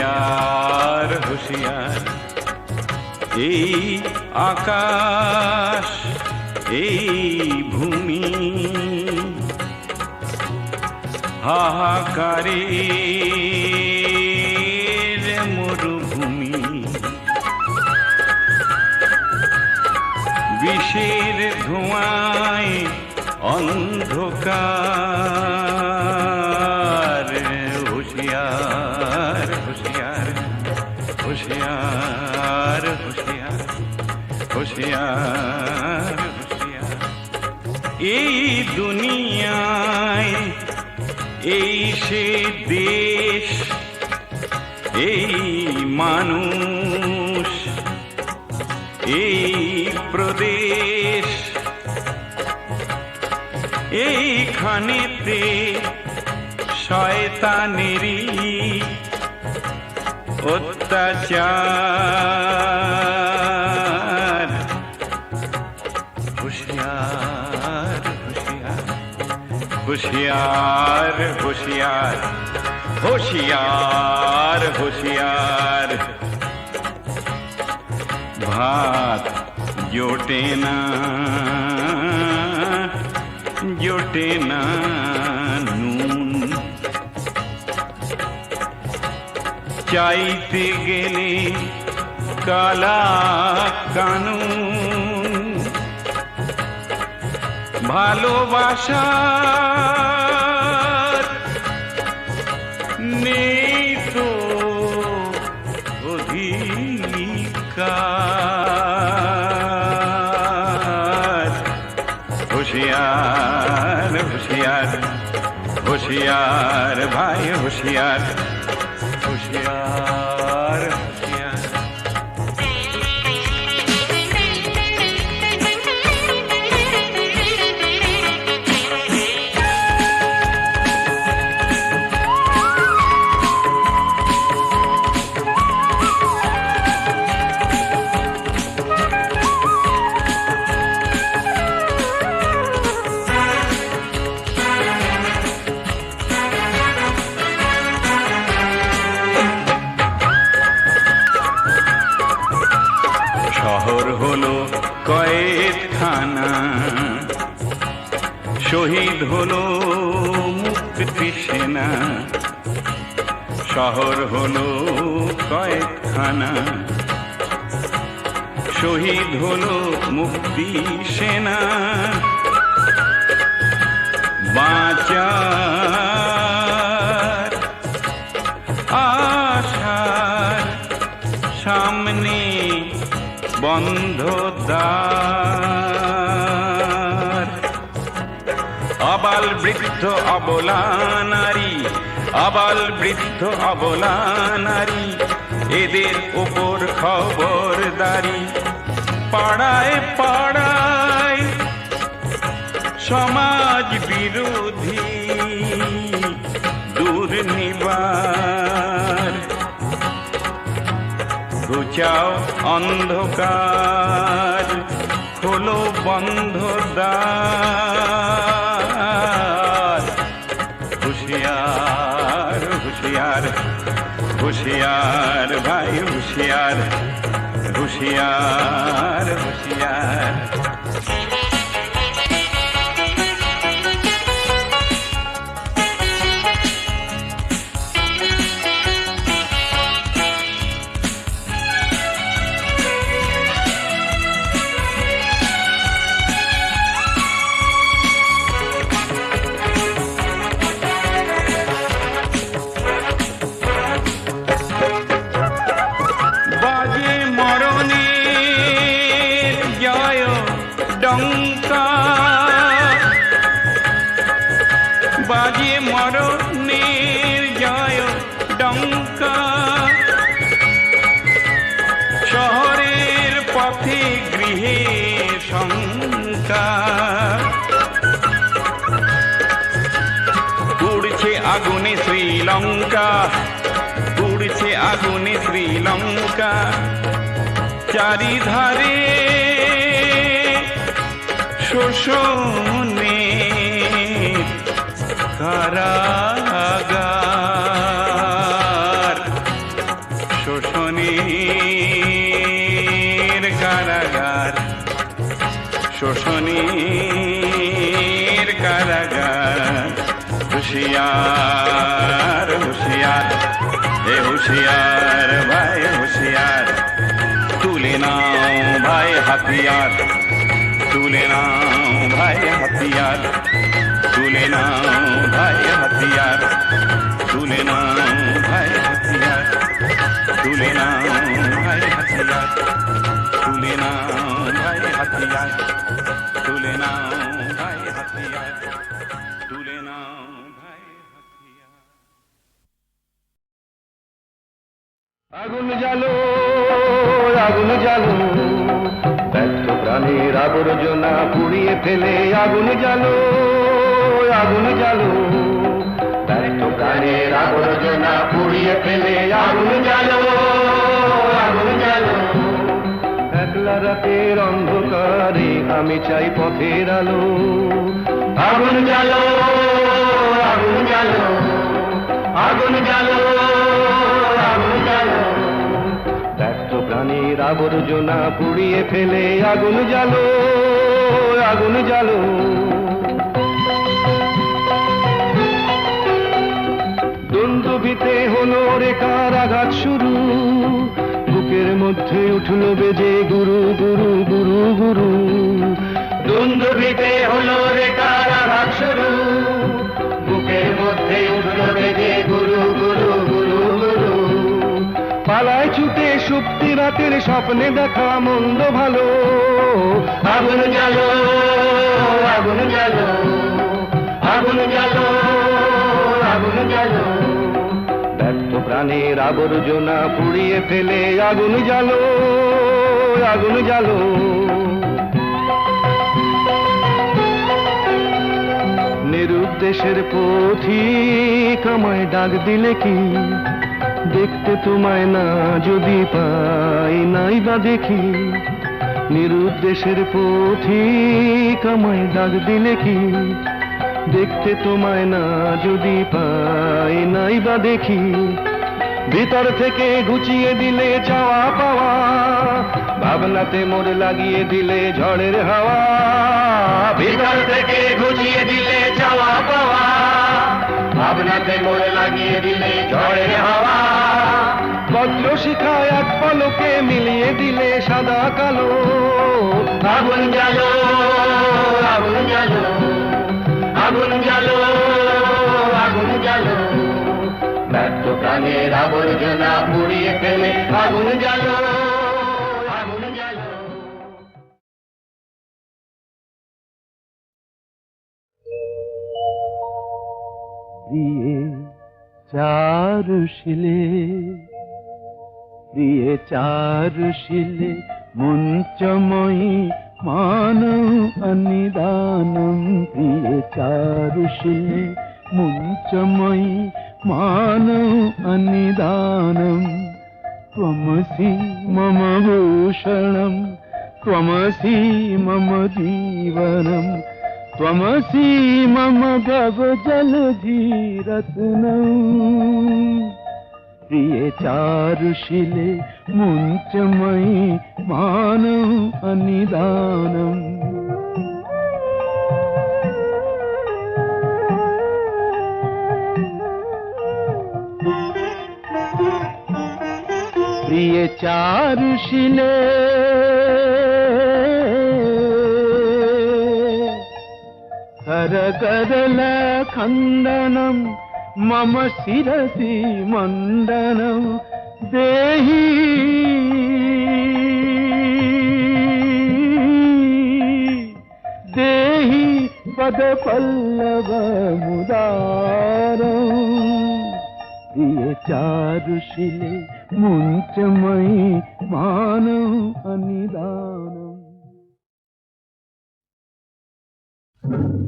হুশিয়ার হুশিয়ার। এই আকাশ এই ভূমি। হাহাকারে মরুভূমি। বিষের ধোঁয়ায় অন্ধকার। এই দুনিয়ায় এই সে দেশ এই মানুষ এই প্রদেশ এইখানেতে শয়তানেরই অত্যাচার। হুশিয়ার হুশিয়ার হুশিয়ার হুশিয়ার। ভাত জোটে না জোটে না নুন। চাইতে গেলে কালা কানুন। ভালোবাসার নেই তো অধিকার হুশিয়ার হুশিয়ার হুশিয়ার ভাই হুশিয়ার সামনে বন্ধ আবাল বৃদ্ধ অবলা নারী, আবাল বৃদ্ধ অবলা নারী, এদের উপর খবরদারি। পাড়ায় পাড়ায় সমাজ বিরোধী দুর্নিবার। ঘুচাও অন্ধকার খোলো বন্ধ দ্বার হুশিয়ার হুশিয়ার হুশিয়ার ভাই হুশিয়ার হুশিয়ার হুশিয়ার। শোষণে কারাগার। শোষণের কারাগার। শোষণের কারাগার। হুশিয়ার হুশিয়ার, এ হুশিয়ার ভাই, হুশিয়ার। তুলে নাও ভাই হাতিয়ার। तुले नाव भाय हथियार। तुले नाव भाय हथियार। तुले नाव भाय हथियार। तुले नाव भाय हथियार। तुले नाव भाय हथियार। तुले नाव भाय हथियार। আগুন জালো আগুন জালো ব্যর্থ প্রাণীর আবর্জনা পুড়িয়ে ফেলে আগুন জালো আগুন জালো ব্যর্থ প্রাণীর আবর্জনা পুড়িয়ে ফেলে আগুন জালো আগুন জালো একলা রাতের অন্ধকারে আমি চাই পথের আলো। আগুন জালো আবর্জনা পুড়িয়ে ফেলে আগুন জালো আগুন জালো দ্বন্দ্বিতে হলো রেখার আঘাত শুরু, বুকের মধ্যে উঠল বেজে গুরু গুরু গুরু গুরু। দ্বন্দ্বিতে হলো রেখার আঘাত শুরু সুপ্তি রাতের স্বপ্নে দেখা মন্দ ভালো। আগুন জালো আগুন জালো আগুন জালো আগুন জালো ব্যর্থ প্রাণের আবর্জনা পুড়িয়ে ফেলে আগুন জালো আগুন জালো নিরুদ্দেশের পথিক আমায় ডাক দিলে কি? দেখতে তোমায় না যদি পাই, নাই বা দেখি। নিরুদ্দেশের পথিক আমায় ডাক দিলে কি? দেখতে তোমায় না যদি পাই, নাই বা দেখি। ভিতর থেকে গুছিয়ে দিলে চাওয়া পাওয়া, ভাবনাতে মোর লাগিয়ে দিলে ঝড়ের হাওয়া। ভিতর থেকে গুছিয়ে দিলে চাওয়া পাওয়া ভাবনাতে মোর লাগিয়ে দিলে ঝড়ের হাওয়া। বজ্র শিখায় এক পলকে মিলিয়ে দিলে সাদা কালো। আগুন জালো আগুন জালো আগুন জালো আগুন জালো ব্যর্থ প্রাণের আবর্জনা পুড়িয়ে ফেলে আগুন জালো िये चारुषिले प्रिय चार ऋषिले मूञ्चमयी मान अन्निदानम् प्रियचारुषिले मूञ्चमयी मान अन्निदानम् त्वमसि मम भूषणं त्वमसि मम जीवनम्। त्वमसि मम भवजलधीरत्नम् प्रिये चारुशिले मुञ्चमयि मानव अनिदानम् కరకదల కందనం మమ శిరసి మందనం దేహీ దేహి పద పల్లవ ముదారం ప్రియ చారుశిలే ముంచమై మానవ అనిదానం Thank you.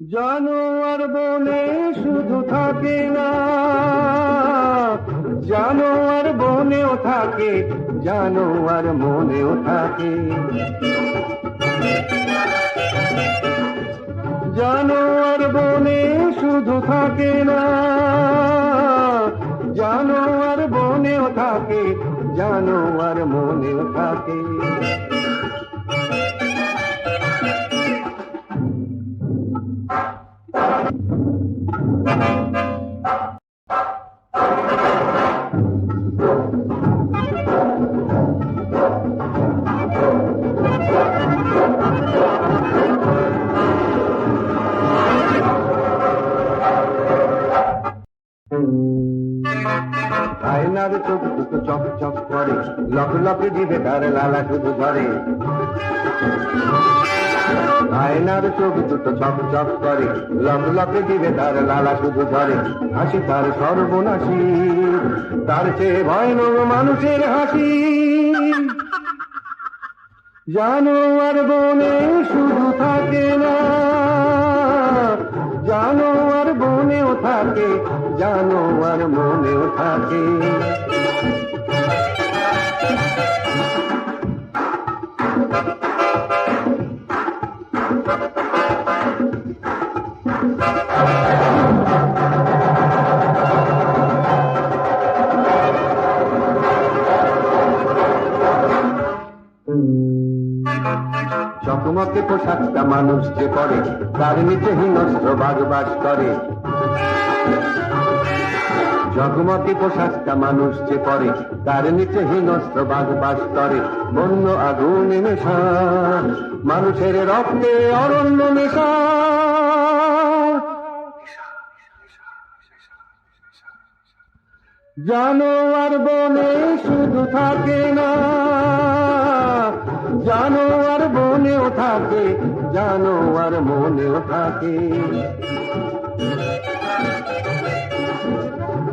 জানোয়ার বনে শুধু থাকে না। জানোয়ার বনেও থাকে জানোয়ার মনেও থাকে। জানোয়ার বনে শুধু থাকে না জানোয়ার বনেও থাকে জানোয়ার মনেও থাকে। আয়নার চক চক করে। লক লকে দিবে তার লালা শুধু ধরে আয়নার চোখ দুটো চক চক করে। লক লকে দিবে তার লালা শুধু ধরে হাসি তার সর্বনাশী। তার চেয়ে ভয়ানক মানুষের হাসি। জানোয়ার বনে শুধু থাকে না। জানোয়ার বনেও থাকে। জানোয়ার মনেও থাকে। চকমকে পোশাকটা মানুষ যে পরে, তার নিচে হিংস্র বাঘ বাস করে। জগমতি পোশাকটা মানুষ যে পরে, তার নিচে হিংস্র বাঘ বাস করে। বন্য আগুন মেশা মানুষের রক্তে অরণ্য মেশা জানোয়ার বনে শুধু থাকে না। জানোয়ার বনেও থাকে, জানোয়ার মনেও থাকে।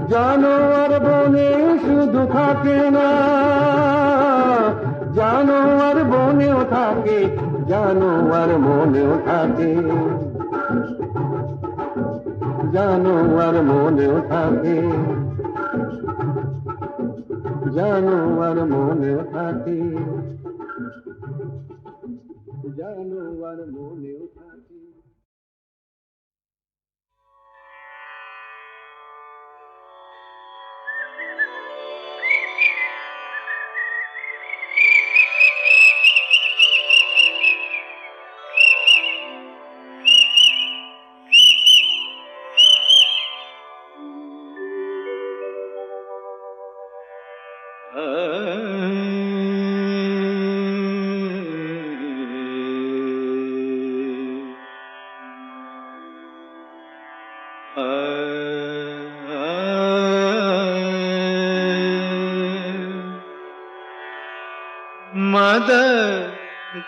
জানোয়ার বনে শুধু থাকে না। জানোয়ার বনেও থাকে, জানোয়ার মনেও থাকে। জানোয়ার মনেও থাকে। জানোয়ার মনে থাকে। জানোয়ার মনেও থাকে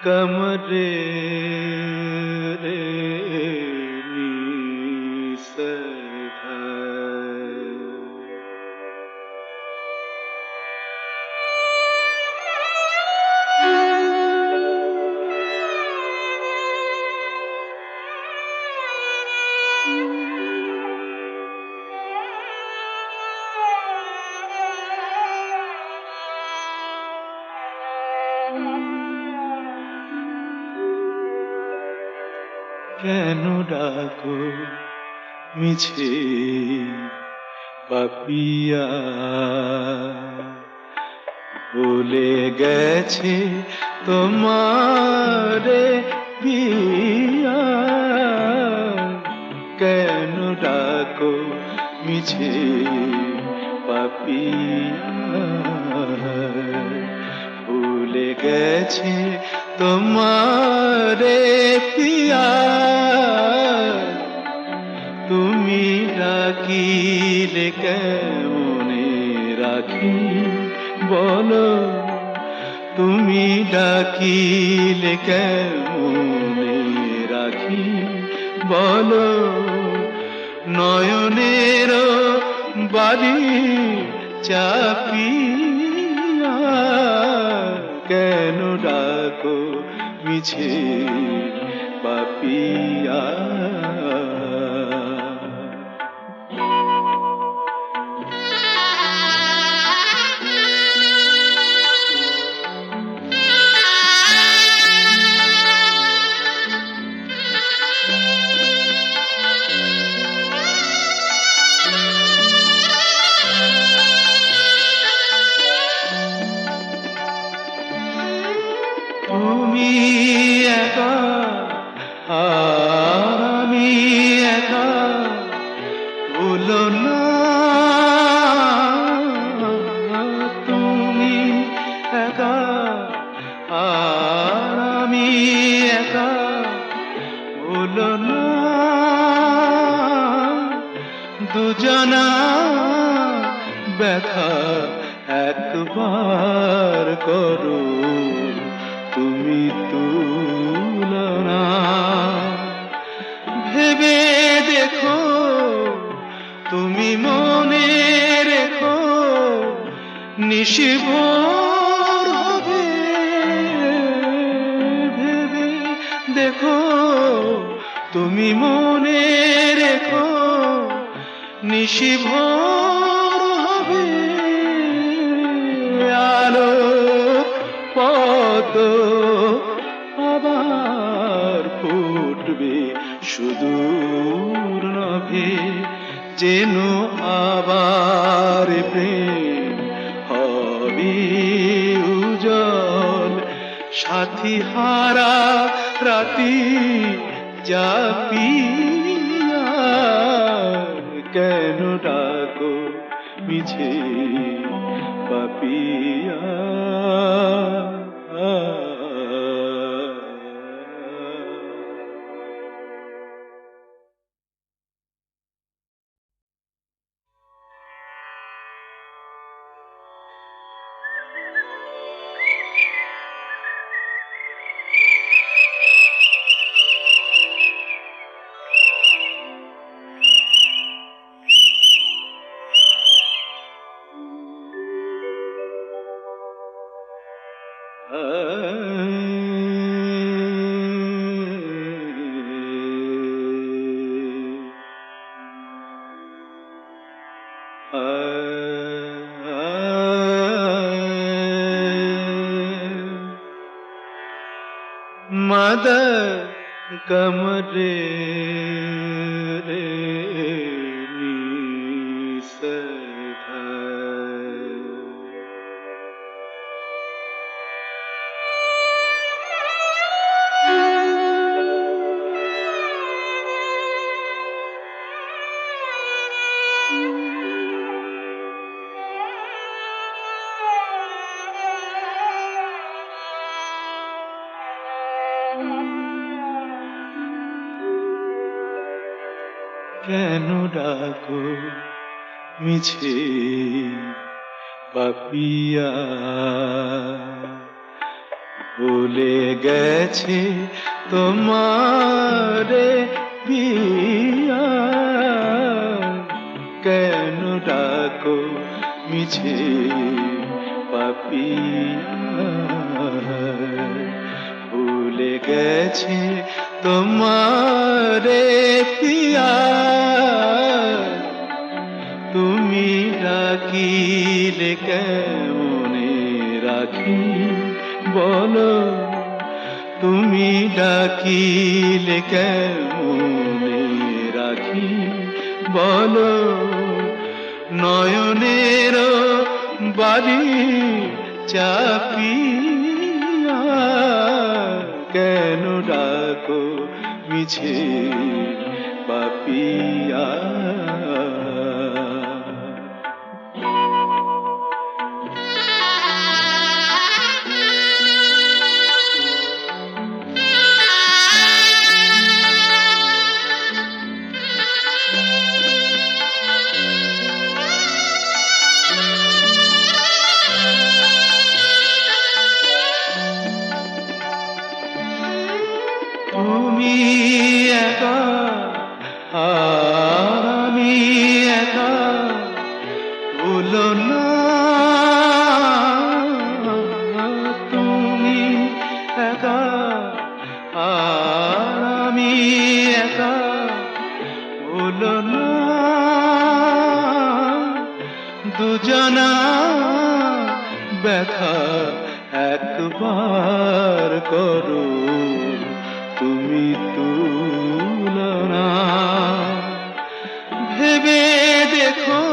कमरे কেন ডাকো? মিছে পাপিয়া। ভুলে গেছে তোমারে পিয়া কেন ডাকো? মিছে পাপিয়া। ভুলে গেছে তোমারে পিয়া তুমি ডাকিলে কেমনে রাখি বলো? তুমি ডাকিলে কেমনে রাখি বলো? নয়নের বাড়ি চাপিয়া কেন ডাকো মিছে পাপিয়া? দুজনা ব্যথা একবার করো, তুমি তুলনা। ভেবে দেখো, তুমি মনে রেখো নিশিভোর হবে। ভেবে দেখো, তুমি মনে নিশিভোর হবে। আলো পদ আবার ফুটবে সুদূর নভে, যেন আবার প্রেম হবে উজল সাথী হারা রাতি জাপিয়া কেন ডাকো মিছে পাপিয়া? मद कमरे रे। মিছে পাপিয়া ভুলে গেছে তোমারে বিয়া। কেন ডাকো মিছে পাপিয়া ভুলে গেছে তোমারে পিয়া ডাকিলে কেমনে রাখি? বলো নয়নের বাড়ি চাপিয়া কেন ডাকো মিছে পাপিয়া দেখো,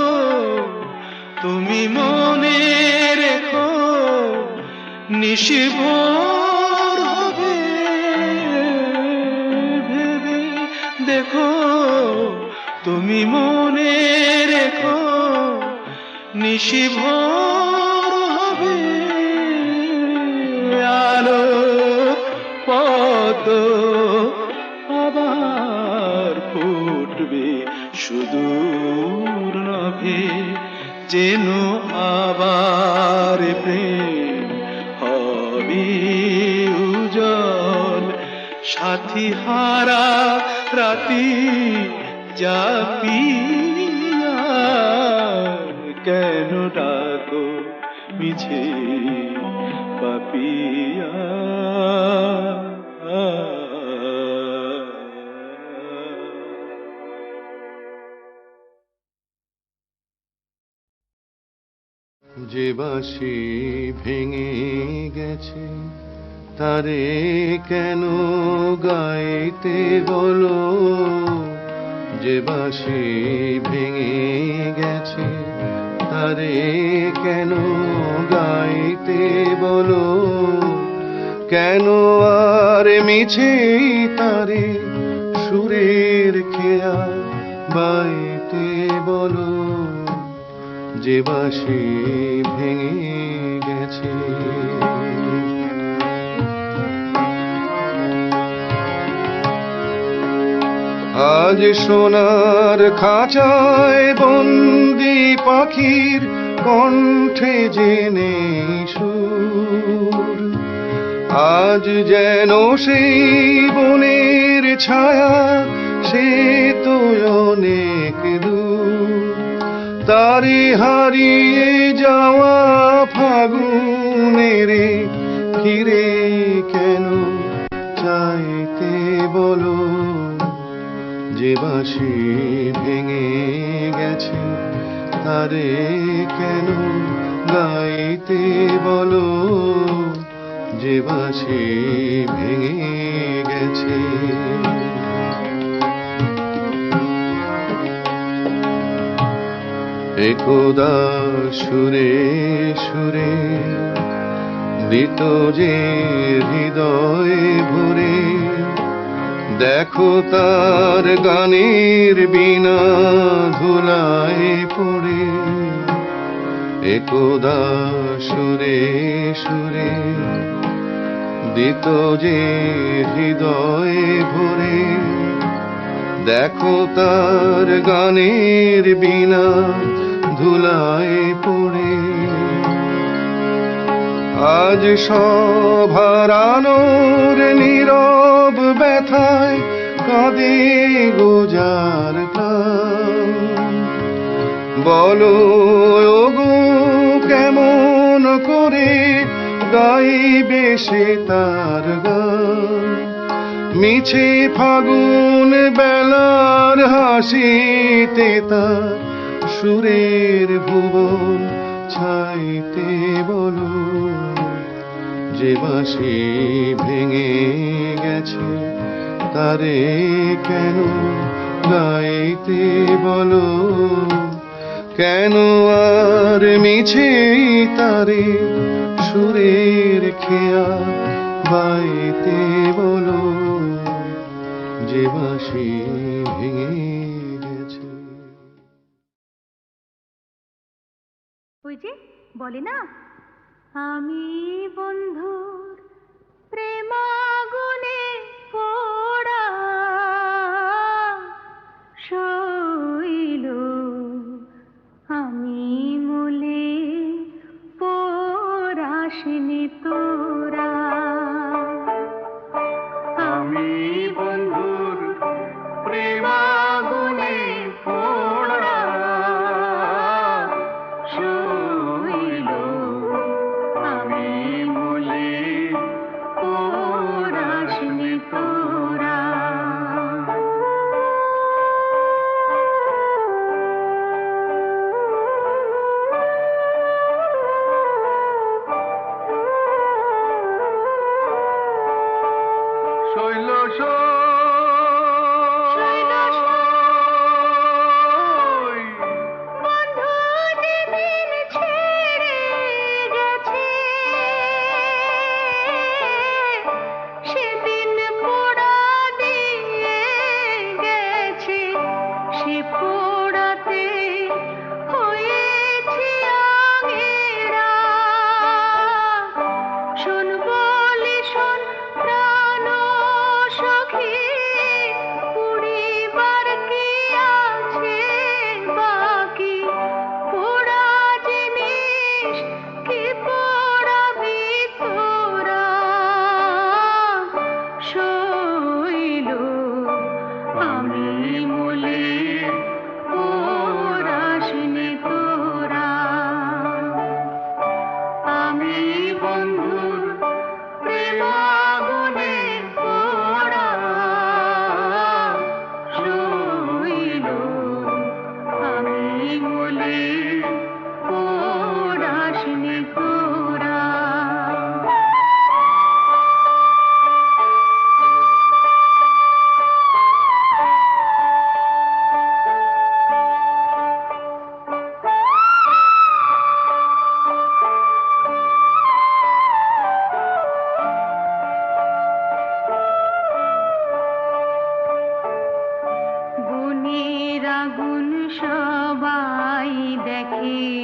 তুমি মনে রেখো নিশিভোর হবে দেখো, তুমি মনে রেখো নিশিভোর হবে আলো পদ আবার ফুটবে নভে যেন আবার প্রেম হবে উজল সাথী হারা রাতি জাপিয়া কেন ডাকো মিছে পাপিয়া? যে বাসি ভেঙে গেছে, তারে কেন গাইতে বলো? যে বাসি ভেঙে গেছে, তারে কেন গাইতে বলো? কেন আর মিছে তারে যে বাসি ভেঙে গেছে। আজ সোনার খাঁচায় বন্দি পাখির কণ্ঠে জেনে সুর। আজ যেন সেই বনের ছায়া, সে তো অনেক তারে হারিয়ে যাওয়া ফাগুনের ফিরে কেন চাইতে বলো? যে বাসি ভেঙে গেছে, তারে কেন গাইতে বলো? যে বাসি ভেঙে গেছে একদা সুরে সুরে দিত যে হৃদয় ভরে, দেখো তার গানের বিনা ধুলায় পড়ে। একদা সুরে সুরে দিত যে হৃদয় ভরে, দেখো তার গানের বিনা ধুলায় পড়ে। আজ সভারানোর নীরব ব্যথায় কাঁদে গোজার বলো, ওগো, কেমন করে গাইবে সে তার গান? মিছে ফাগুন বেলার হাসিতে তার সুরের ভুবন ছাইতে বলো যে বাসি ভেঙে গেছে, তারে কেন গাইতে বলো কেন আর মিছে তারে সুরের খেয়া বাইতে বলো যে বাসি ভেঙে বলে না? আমি বন্ধুর প্রেমাগুনে إن